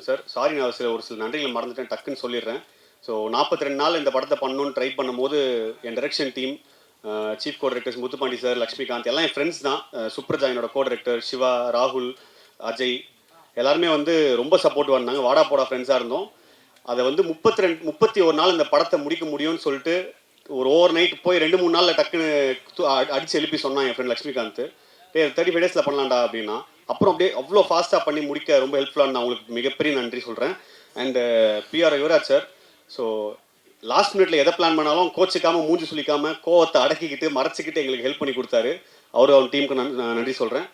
Murugananthan sir. Sorry நான் சில ஒரு சில நன்றிகளை மறந்துட்டேன். டக்குன்னு சொல்லிடுறேன். ஸோ நாற்பத்தி ரெண்டு நாள் இந்த படத்தை பண்ணணும்னு ட்ரை பண்ணும்போது என் direction team chief co directors Muthupandi sir Lakshmikant எல்லாம் என் ஃப்ரெண்ட்ஸ் தான். சுப்ரஜா என்னோட கோ டைரக்டர் சிவா ராகுல் அஜய் எல்லாருமே வந்து ரொம்ப சப்போர்ட் வந்தாங்க வாடா போடா ஃப்ரெண்ட்ஸாக இருந்தோம். அதை வந்து முப்பத்தி ரெண்டு முப்பத்தி ஒரு நாள் இந்த படத்தை முடிக்க முடியும்னு சொல்லிட்டு ஒரு ஓவர் நைட் போய் ரெண்டு மூணு நாளில் டக்குன்னு அடிச்சு எழுப்பி சொன்னான் என் ஃப்ரெண்ட் லக்ஷ்மிகாந்த். டே தேர்ட்டி ஃபைவ் டேஸில் பண்ணலாம்டா அப்படின்னா அப்புறம் அப்படியே அவ்வளோ ஃபாஸ்ட்டாக பண்ணி முடிக்க ரொம்ப ஹெல்ப்ஃபுல்லாக நான் உங்களுக்கு மிகப்பெரிய நன்றி சொல்கிறேன் and PR uh, Yuvaraj sir so last மினிட்ல எதை பிளான் பண்ணாலும் கோச்சிக்காமல் மூஞ்சி சொல்லிக்காமல் கோவத்தை அடக்கிக்கிட்டு மறைச்சிக்கிட்டு எங்களுக்கு ஹெல்ப் பண்ணி கொடுத்தாரு. அவரு அவர் டீமுக்கு நான் நன்றி சொல்கிறேன்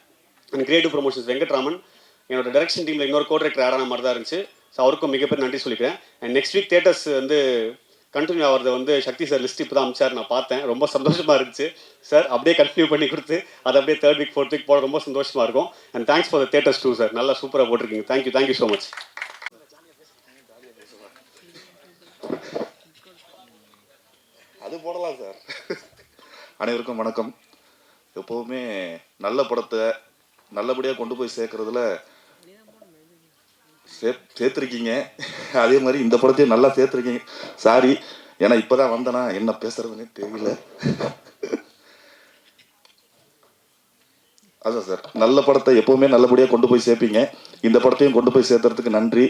அண்ட் கிரியேட்டிவ் ப்ரொமோஷன்ஸ் வெங்கட்ராமன் என்னோட டைரக்ஷன் டீமில் இன்னொரு கோ டேரக்டர் ஆடான மாதிரி தான் இருந்துச்சு. ஸோ அவருக்கும் மிகப்பெரிய நன்றி சொல்லிக்கிறேன். அண்ட் நெக்ஸ்ட் வீக் தேட்டர்ஸ் வந்து கண்டினியூ ஆகிறது வந்து சக்தி சார் லிஸ்ட் இப்போ தான் அமிச்சார் நான் பார்த்தேன். ரொம்ப சந்தோஷமாக இருந்துச்சு. சார் அப்படியே கண்டினியூ பண்ணி கொடுத்து அதை அப்படியே தேர்ட் வீக் ஃபோர்த் வீக் போட ரொம்ப சந்தோஷமாக இருக்கும். And thanks for the theatres too sir நல்லா சூப்பராக போட்டிருக்கீங்க. தேங்க்யூ தேங்க்யூ ஸோ மச் அது போடலாம் சார் அனைவருக்கும் வணக்கம். எப்போவுமே நல்ல படத்தை நல்லபடியாக கொண்டு போய் சேர்க்கறதுல சே சேர்த்துருக்கீங்க. அதே மாதிரி இந்த படத்தையும் நல்லா சேர்த்துருக்கீங்க. சாரி ஏன்னா இப்போ தான் என்ன பேசுறதுன்னு தெரியல. அதான் சார். நல்ல படத்தை எப்போவுமே நல்லபடியாக கொண்டு போய் சேர்ப்பீங்க. இந்த படத்தையும் கொண்டு போய் சேர்த்துறதுக்கு நன்றி.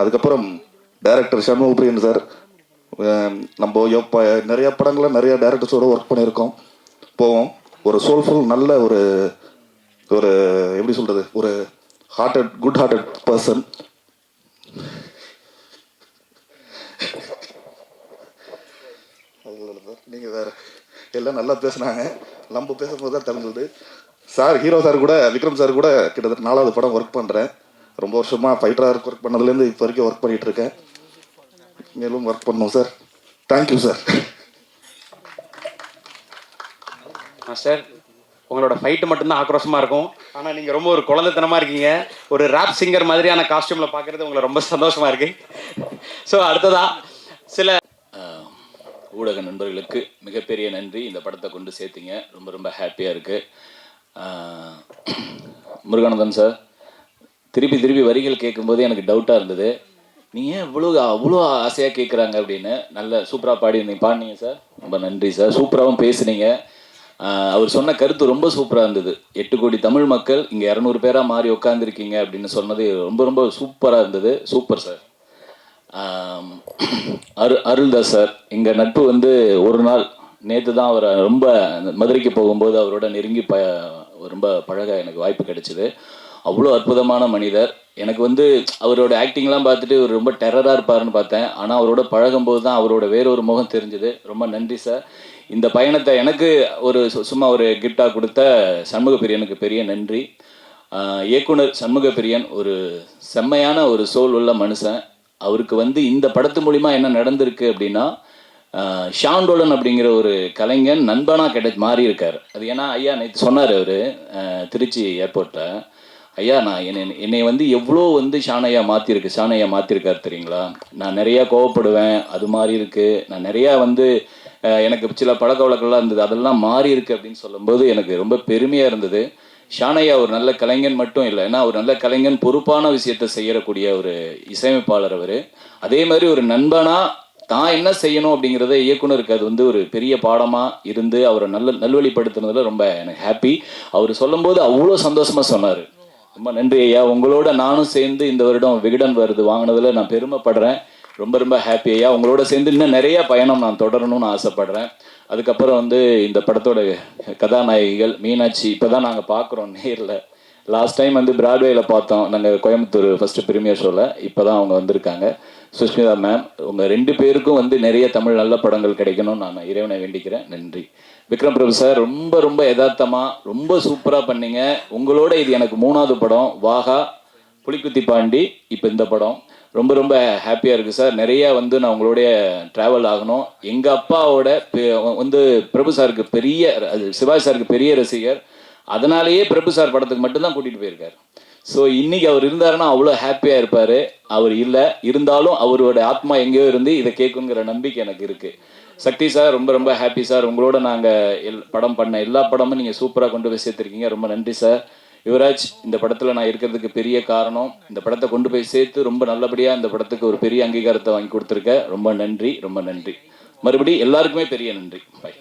அதுக்கப்புறம் டைரக்டர் சண்முகப்பிரியன் சார். நம்ம எப்போ நிறைய படங்களில் நிறைய டேரக்டர்ஸோட ஒர்க் பண்ணியிருக்கோம். போவோம். ஒரு சோல்ஃபுல் நல்ல ஒரு ஒரு எப்படி சொல்கிறது ஒரு ஹார்ட்டட் குட் ஹார்ட்டட் பர்சன் நீங்கள் வேற எல்லாம் நல்லா பேசுனாங்க. நம்ம பேசும்போது தான் தெரிஞ்சது. சார் ஹீரோ சார் கூட விக்ரம் சார் கூட கிட்டத்தட்ட நாலாவது படம் ஒர்க் பண்ணுறேன் ரொம்ப வருஷமாக ஃபைட்டராக ஒர்க் பண்ணதுலேருந்து இப்போ வரைக்கும் ஒர்க் பண்ணிட்டு இருக்கேன். மேலும் ஒர்க் பண்ணும் sir. Thank you sir sir உங்களோட ஃபைட்டு மட்டும்தான் ஆக்ரோஷமாக இருக்கும். ஆனால் நீங்கள் ரொம்ப ஒரு குழந்தைத்தனமாக இருக்கீங்க. ஒரு ரேப் சிங்கர் மாதிரியான காஸ்டியூமில் பார்க்குறது உங்களை ரொம்ப சந்தோஷமாக இருக்கு. ஸோ அடுத்ததா சில ஊடக நண்பர்களுக்கு மிகப்பெரிய நன்றி. இந்த படத்தை கொண்டு சேர்த்தீங்க. ரொம்ப ரொம்ப ஹாப்பியாக இருக்குது முருகானந்தன் சார் திருப்பி திருப்பி வரிகள் கேட்கும்போது எனக்கு டவுட்டாக இருந்தது. நீங்கள் ஏன் இவ்வளோ அவ்வளோ ஆசையாக கேட்குறாங்க அப்படின்னு? நல்ல சூப்பராக பாடி பாடினீங்க சார். ரொம்ப நன்றி சார். சூப்பராகவும் பேசுனீங்க. அவர் சொன்ன கருத்து ரொம்ப சூப்பராக இருந்தது. எட்டு கோடி தமிழ் மக்கள் இங்கே இரநூறு பேராக மாறி உட்காந்துருக்கீங்க அப்படின்னு சொன்னது ரொம்ப ரொம்ப சூப்பராக இருந்தது. Super sir. அரு அருள்தாஸ் சார். எங்கள் நட்பு வந்து ஒரு நாள் நேற்று தான் அவரை ரொம்ப மதுரைக்கு போகும்போது அவரோட நெருங்கி ப ரொம்ப பழக எனக்கு வாய்ப்பு கிடைச்சிது. அவ்வளோ அற்புதமான மனிதர். எனக்கு வந்து அவரோட ஆக்டிங்லாம் பார்த்துட்டு அவர் ரொம்ப டெரராக இருப்பாருன்னு பார்த்தேன். ஆனால் அவரோட பழகும்போது தான் அவரோட வேறொரு முகம் தெரிஞ்சுது. ரொம்ப நன்றி சார். இந்த பயணத்தை எனக்கு ஒரு சு- சும்மா ஒரு கிஃப்டாக கொடுத்த சண்முக பிரியனுக்கு பெரிய நன்றி. இயக்குனர் சண்முக பிரியன் ஒரு செம்மையான ஒரு சோல் உள்ள மனுஷன். அவருக்கு வந்து இந்த படத்து மூலிமா என்ன நடந்திருக்கு அப்படின்னா ஷான் ஷாண்டோலன் அப்படிங்கிற ஒரு கலைஞன் நண்பனாக கிடை மாறி இருக்கார் அது ஏன்னா ஐயா நேற்று சொன்னார் அவர் திருச்சி ஏர்போர்ட்டில் ஐயா நான் என்னை என்னை வந்து எவ்வளோ வந்து ஷானையா மாற்றிருக்கு ஷானையா மாற்றிருக்கார் தெரியுங்களா? நான் நிறையா கோவப்படுவேன் அது மாதிரி இருக்குது நான் நிறையா வந்து எனக்கு சில பழக்க வழக்கம்லாம் இருந்தது அதெல்லாம் மாறி இருக்கு அப்படின்னு சொல்லும்போது எனக்கு ரொம்ப பெருமையாக இருந்தது. ஷானையா ஒரு நல்ல கலைஞன் மட்டும் இல்லை. ஏன்னா ஒரு நல்ல கலைஞன் பொறுப்பான விஷயத்தை செய்யக்கூடிய ஒரு இசையமைப்பாளர் அவர். அதே மாதிரி ஒரு நண்பனா தான் என்ன செய்யணும் அப்படிங்கிறத இயக்குனருக்கு அது வந்து ஒரு பெரிய பாடமாக இருந்து அவரை நல்ல நல்வழிப்படுத்துனதுல ரொம்ப எனக்கு ஹாப்பி அவர் சொல்லும்போது அவ்வளோ சந்தோஷமாக சொன்னார். ரொம்ப நன்றி ஐயா. உங்களோட நானும் சேர்ந்து இந்த வருடம் விகடன் வருது வாங்கினதில் நான் பெருமைப்படுறேன். ரொம்ப ரொம்ப ஹாப்பி ஐயா உங்களோட சேர்ந்து இன்னும் நிறைய பயணம் நான் தொடரணும்னு ஆசைப்படுறேன். அதுக்கப்புறம் வந்து இந்த படத்தோட கதாநாயகிகள் மீனாட்சி இப்போ தான் நாங்கள் பார்க்குறோம் நேரில். லாஸ்ட் டைம் வந்து பிராட்வேல பார்த்தோம். நாங்கள் கோயம்புத்தூர் ஃபர்ஸ்ட் பிரீமியர் ஷோவில் இப்போ தான் அவங்க வந்திருக்காங்க. சுஷ்மிதா மேம் உங்கள் ரெண்டு பேருக்கும் வந்து நிறைய தமிழ் நல்ல படங்கள் கிடைக்கணும்னு நான் இறைவனை வேண்டிக்கிறேன். நன்றி. விக்ரம் பிரபு சார் ரொம்ப ரொம்ப யதார்த்தமாக ரொம்ப சூப்பராக பண்ணீங்க. உங்களோட இது எனக்கு மூணாவது படம். வாகா புலிக்குத்தி பாண்டி இப்போ இந்த படம். ரொம்ப ரொம்ப ஹாப்பியாக இருக்குது சார் நிறைய வந்து நான் உங்களுடைய ட்ராவல் ஆகணும். எங்கள் அப்பாவோட பெ- வந்து பிரபு சாருக்கு பெரிய அது சிவாஜி சாருக்கு பெரிய ரசிகர். அதனாலேயே பிரபு சார் படத்துக்கு மட்டும்தான் கூட்டிகிட்டு போயிருக்காரு. ஸோ இன்னைக்கு அவர் இருந்தாருன்னா அவ்வளோ ஹாப்பியாக இருப்பார். அவர் இல்லை. இருந்தாலும் அவரோட ஆத்மா எங்கேயோ இருந்து இதை கேட்குங்கிற நம்பிக்கை எனக்கு இருக்குது சக்தி சார் ரொம்ப ரொம்ப ஹாப்பி சார் உங்களோட நாங்கள் எல் படம் பண்ண எல்லா படமும் நீங்கள் சூப்பராக கொண்டு போய் சேர்த்துருக்கீங்க. ரொம்ப நன்றி சார் யுவராஜ் இந்த படத்தில் நான் இருக்கிறதுக்கு பெரிய காரணம் இந்த படத்தை கொண்டு போய் சேர்த்து ரொம்ப நல்லபடியாக இந்த படத்துக்கு ஒரு பெரிய அங்கீகாரத்தை வாங்கி கொடுத்துருக்க. ரொம்ப நன்றி ரொம்ப நன்றி. மறுபடி எல்லாருக்குமே பெரிய நன்றி. பை